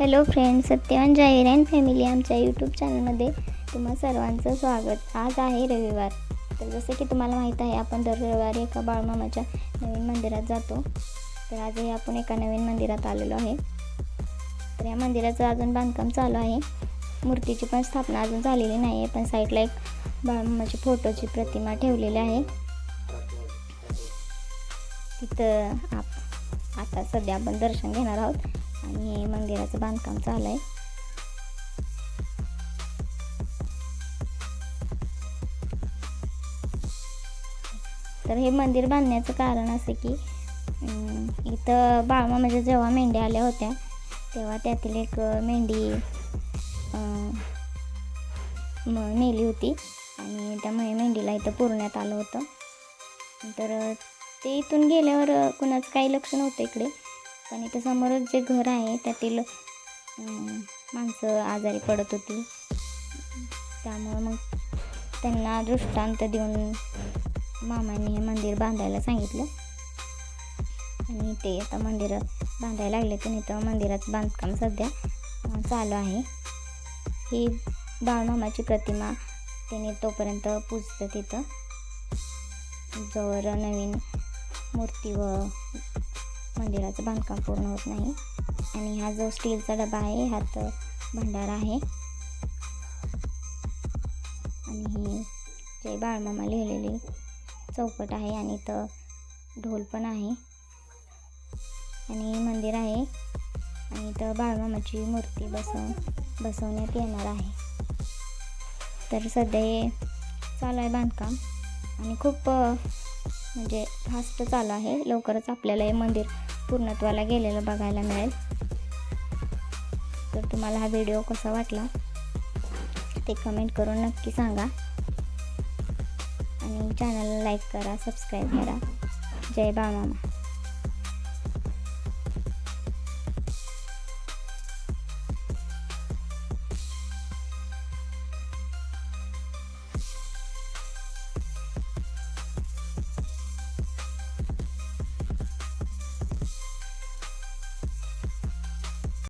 Hello friend Satyavan जाहीर and family आमच्या YouTube चॅनलमध्ये तुम्हा सर्वांचं स्वागत. आज आहे रविवार. तर जसं की तुम्हाला माहीत आहे आपण दर रविवारी एका बाळमामाच्या नवीन मंदिरात जातो. तर आजही आपण एका नवीन मंदिरात आलेलो आहे. तर या मंदिराचं अजून बांधकाम चालू आहे. मूर्तीची पण स्थापना अजून झालेली नाही आहे पण साईडला एक बाळमामाची फोटोची प्रतिमा ठेवलेली आहे. तिथं आप आता सध्या आपण दर्शन घेणार आहोत. आणि हे मंदिराचं बांधकाम चालू आहे. तर हे मंदिर बांधण्याचं कारण असं की इथं बाळमा म्हणजे जेव्हा मेंढ्या आल्या होत्या तेव्हा त्यातील एक मेंढी अं, मेली होती. आणि त्यामुळे मेंढीला इथं पुरण्यात आलं होतं. तर ते इथून गेल्यावर कुणाचं काही लक्ष नव्हतं इकडे. पण इथं समोरच जे घर आहे त्यातील माणसं आजारी पडत होती. त्यामुळं मग त्यांना दृष्टांत देऊन मामाने हे मंदिर बांधायला सांगितलं. आणि ते आता मंदिर बांधायला लागले तर इथं मंदिराचं बांधकाम सध्या चालू आहे. ही बाळमामाची प्रतिमा त्याने तोपर्यंत पूजतं तिथं जवळ नवीन मूर्ती व मंदिराचं बांधकाम पूर्ण होत नाही. आणि हा जो स्टीलचा डबा आहे ह्यात भंडारा आहे. आणि ही जय बाळमामा लिहिलेली चौकट आहे आणि इथं ढोल पण आहे. आणि मंदिर आहे. आणि इथं बाळमामाची मूर्ती बसव बसवण्यात येणार आहे. तर सध्या हे चालू आहे बांधकाम. आणि खूप म्हणजे फास्ट चालू आहे. लवकरच आपल्याला हे मंदिर पूर्णत्वाला गेलेलं बघायला मिळेल. तर तुम्हाला हा व्हिडिओ कसा वाटला ते कमेंट करून नक्की सांगा. आणि चॅनलला लाईक करा सबस्क्राईब करा. जय बामामा